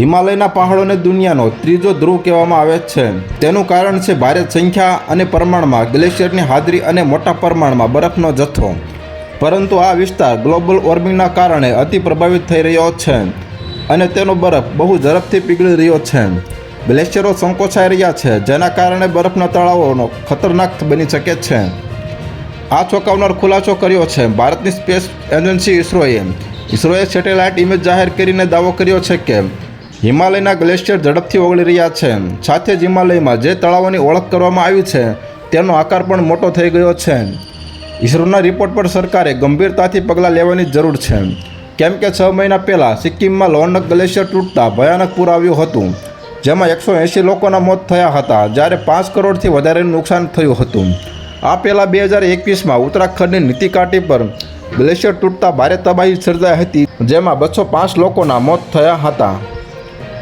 હિમાલયના પહાડોને દુનિયાનો ત્રીજો ધ્રુવ કહેવામાં આવે છે. તેનું કારણ છે ભારે સંખ્યા અને પ્રમાણમાં, ગ્લેશિયરની હાજરી અને મોટા પ્રમાણમાં બરફનો જથ્થો. પરંતુ આ વિસ્તાર ગ્લોબલ વોર્મિંગના કારણે અતિ પ્રભાવિત થઈ રહ્યો છે અને તેનો બરફ બહુ ઝડપથી પીગળી રહ્યો છે. ગ્લેશિયરો સંકોચાઈ રહ્યા છે, જેના કારણે બરફના તળાવોનો ખતરનાક બની શકે છે. આ ચોંકાવનાર ખુલાસો કર્યો છે ભારતની સ્પેસ એજન્સી ઇસરોએ. ઇસરોએ સેટેલાઇટ ઇમેજ જાહેર કરીને દાવો કર્યો છે કે હિમાલયના ગ્લેશિયર ઝડપથી ઓગળી રહ્યા છે. સાથે જ હિમાલયમાં જે તળાવોની ઓળખ કરવામાં આવી છે, તેનો આકાર પણ મોટો થઈ ગયો છે. ઇસરોના રિપોર્ટ પર સરકારે ગંભીરતાથી પગલાં લેવાની જરૂર છે. કેમ કે છ મહિના પહેલાં સિક્કિમમાં લોનક ગ્લેશિયર તૂટતા ભયાનક પૂર આવ્યું હતું, જેમાં એકસો એંશી લોકોના મોત થયા હતા, જ્યારે પાંચ કરોડથી વધારેનું નુકસાન થયું હતું. આ પહેલાં બે હજાર એકવીસમાં ઉત્તરાખંડની નીતિકાટી પર ગ્લેશિયર તૂટતા ભારે તબાહી સર્જાઈ હતી, જેમાં બસો પાંચ લોકોના મોત થયા હતા.